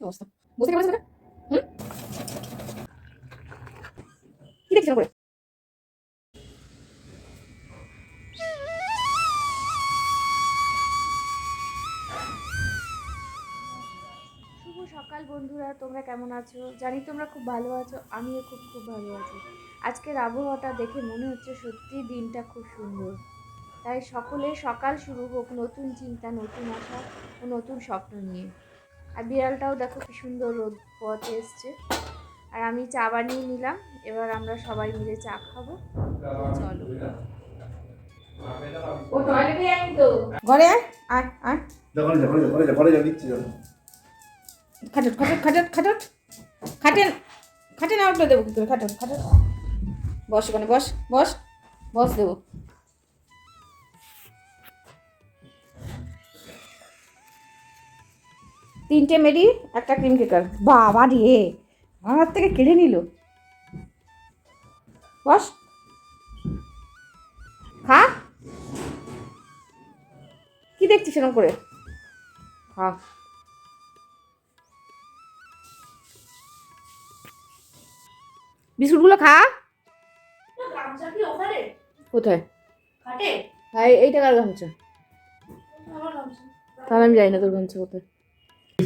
অবস্থা হুম কি দেখছ করে বন্ধুরা, তোমরা কেমন আছো? জানি তোমরা খুব ভালো আছো, আমিও খুব খুব ভালো আছি। আজকের আবহাওয়াটা দেখে মনে হচ্ছে সত্যি দিনটা খুব সুন্দর। তাই সকলে সকাল শুরু হোক, নতুন চিন্তা, নতুন আশা ও নতুন স্বপ্ন নিয়ে। আর বিড়ালটাও দেখো কি সুন্দর রোদ পথে এসছে। আর আমি চা বানিয়ে নিলাম এবার আমরা সবাই মিলে চা খাব। চলো। ঘরে আয় খাটট খাটট খাটট খাটট খাটেন খাটেন দেবো কি করে খাটট খাটট বস ওখানে বস বস বস দেবো। তিনটে মেরি একটা ক্রিম কেকার বাবা রে আমার হাত থেকে কেড়ে নিল। বস। খা। কি দেখছিস এরকম করে? খা। বিস্কুটগুলো খা। কোথায়? খাটে। ভাই এই টাকার গামছা? তাহলে আমি যাই না তোর গামছা কোথায়।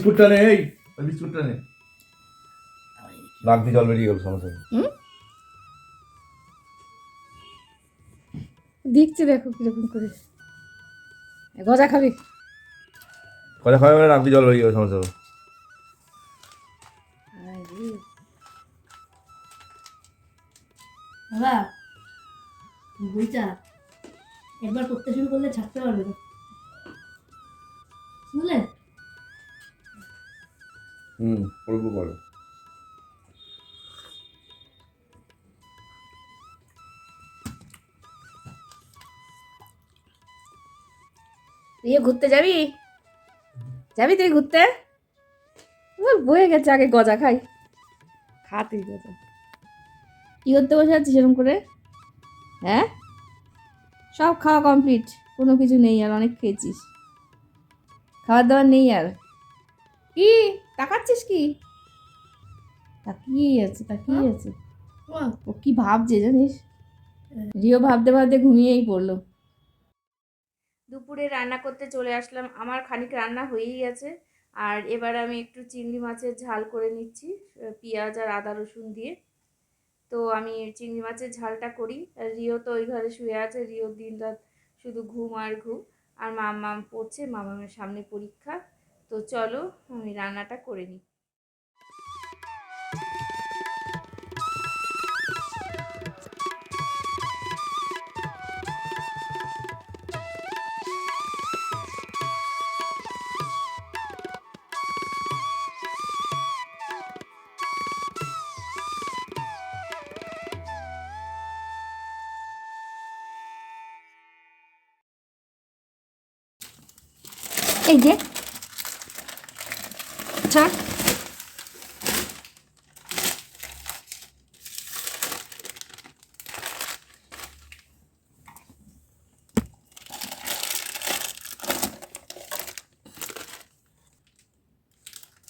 বিস্কুটটা নে এই ওই বিস্কুটটা নে। নাক দিয়ে জল বেরিয়ে গেল সমস্যা দেখছে দেখো কীরকম করে। গজা খাবি? কথা খাবে মানে নাক দিয়ে জল বেরিয়ে গেল সমস্যা নেই। বাবা বইটা একবার করতে শুরু করলে ছাড়তে পারবে না বুঝলেন হুম, অল্প ঘুরতে যাবি? যাবি তুই ঘুরতে? বয়ে গেছে আগে গজা খাই। খা তুই গজা। কি করতে বসে আছিস এরকম করে? হ্যাঁ? সব খাওয়া কমপ্লিট, কোনো কিছু নেই আর অনেক খেয়েছিস। খাবার দাবার নেই আর? কি? তাকাচ্ছিস কি? তাকিয়ে আছে তাকিয়ে আছে। ও কি ভাবছে জানিস? রিও ভাবতে ভাবতে ঘুমিয়েই পড়ল। দুপুরে রান্না করতে চলে আসলাম। আমার খানিক রান্না হয়েই গেছে আর এবার আমি একটু চিংড়ি মাছের ঝাল করে নিচ্ছি পেঁয়াজ আর আদা রসুন দিয়ে। তো আমি চিংড়ি মাছের ঝালটা করি। আর রিও তো ওই ঘরে শুয়ে আছে। রিও দিন রাত শুধু ঘুম আর ঘুম। আর মাম পড়ছে। মামামের সামনে পরীক্ষা। তো চলো আমি রান্নাটা করে নিই। এই যে ছাড়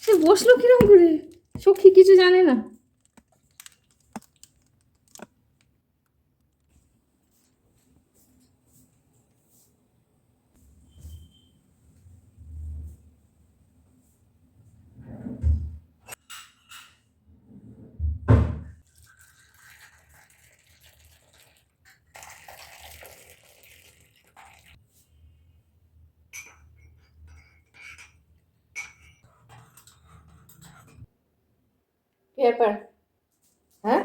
সে বসল কিরম করে? সখী কিছু জানে না। ব্যাপার হ্যাঁ?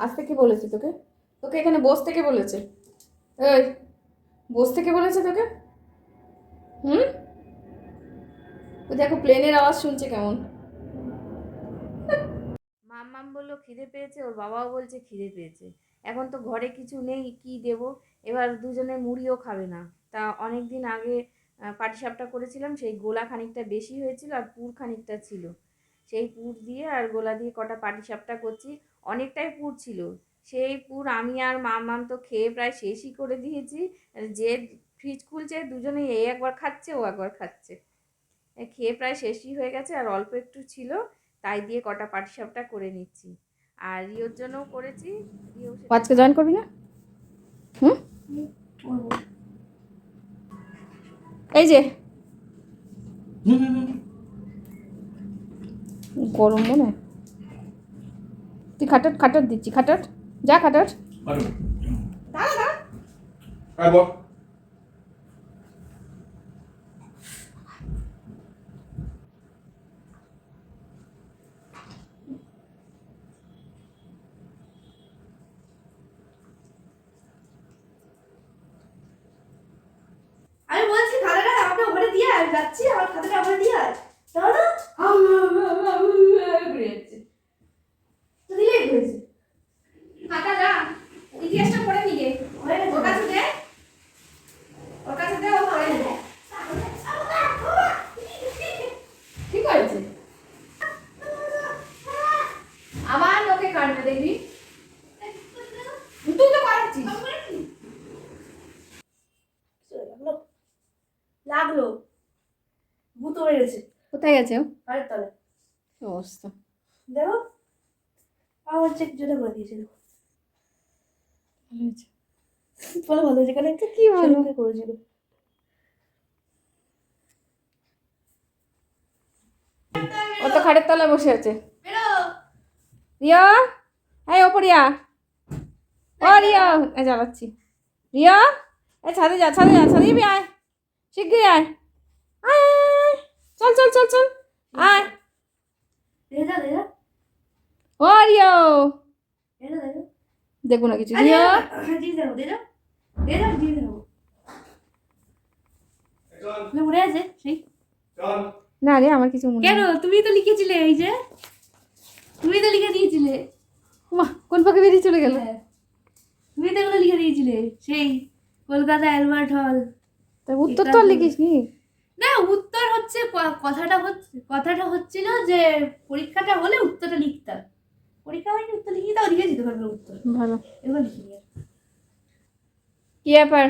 আসতে কে বলেছে তোকে। তোকে এখানে বস থেকে বলেছে। এই বসতে কে বলেছে তোকে? হুম? ও দেখো প্লেনের আওয়াজ শুনছে কেমন। মাম্মাম বলল, খিদে পেয়েছে? ওর বাবাও বলছে, খিদে পেয়েছে। এখন তো ঘরে কিছু নেই, কি দেব? এবার দুজনে মুড়িও খাবে না। তা অনেক দিন আগে পাটিসাপটা করেছিলাম, সেই গোলা খানিকটা বেশি হয়েছিল আর পুর খানিকটা ছিল। সেই পুর দিয়ে আর গোলা দিয়ে কটা পাটিসাপটা করছি অনেকটাই পুর ছিল। সেই পুর আমি আর মামাম তো খেয়ে প্রায় শেষই করে দিয়েছি। যে ফ্রিজ খুলছে দুজনেই এই একবার খাচ্ছে ও একবার খাচ্ছে। খেয়ে প্রায় শেষই হয়ে গেছে আর অল্প একটু ছিল তাই দিয়ে কটা পাটিসাপটা করে নিচ্ছি। আর রিওর জন্যও করেছি। আজকে জয়েন করবি না? হুম। এই যে। গরম মনে? হয়। তুই খাটাট খাটাট দিচ্ছি খাটাট। যা খাটাট। আমি বলছি খাতাটা আমাকে ওপরে দিয়ে আয় যাচ্ছি আমার খাতাটা ওখানে দিয়ে আয়। তাহলে তো দিলেই হয়েছে খাতা যা ইতিহাসটা পড়ে নিয়ে গেছে। ওর কাছে দে ওর কাছে দে ও পড়ে নেবে ঠিক করেছে আবার লোকে কাটবে দেখবি তুই তো করাচ্ছিস লাগল লাগল ভূত হয়ে গেছে কোথায় গেছে অবস্থা? দেখো আমার চেক যেটা করে দিয়েছে। দেখো ভালো হয়েছে। বলে ভালো হয়েছে কারণ কি ভালো করেছিল। ও তো খাটের তলায় বসে আছে। রিয়া? এই ওপর রিয়া। ও রিয়া। জ্বালাচ্ছি। রিয়া? এই ছাদে যা ছাদে যা ছাদে আয়। শিগগিরি আয়, আয়। চল চল চল। আয়। ও রিয়া দেখে যা দেখে দেখব না কিছু আছে সেই। না রে আমার কিছু মনে কেন? তুমি তো লিখেছিলে এই যে। তুমি তো লিখে দিয়েছিলে। কোন পাখি বেরিয়ে চলে গেল? হ্যাঁ। তুমি তো এগুলো লিখে দিয়েছিলে সেই। কলকাতা অ্যালবার্ট হল। তার উত্তর তো লিখিস নি না উত্তর হচ্ছে কথাটা হচ্ছে কথাটা হচ্ছিল যে পরীক্ষাটা হলে উত্তরটা লিখতাম পরীক্ষা হয়নি উত্তর লিখি তাও লিখে দিতে পারবে উত্তর। ভালো। এবার লিখিনি কি ব্যাপার?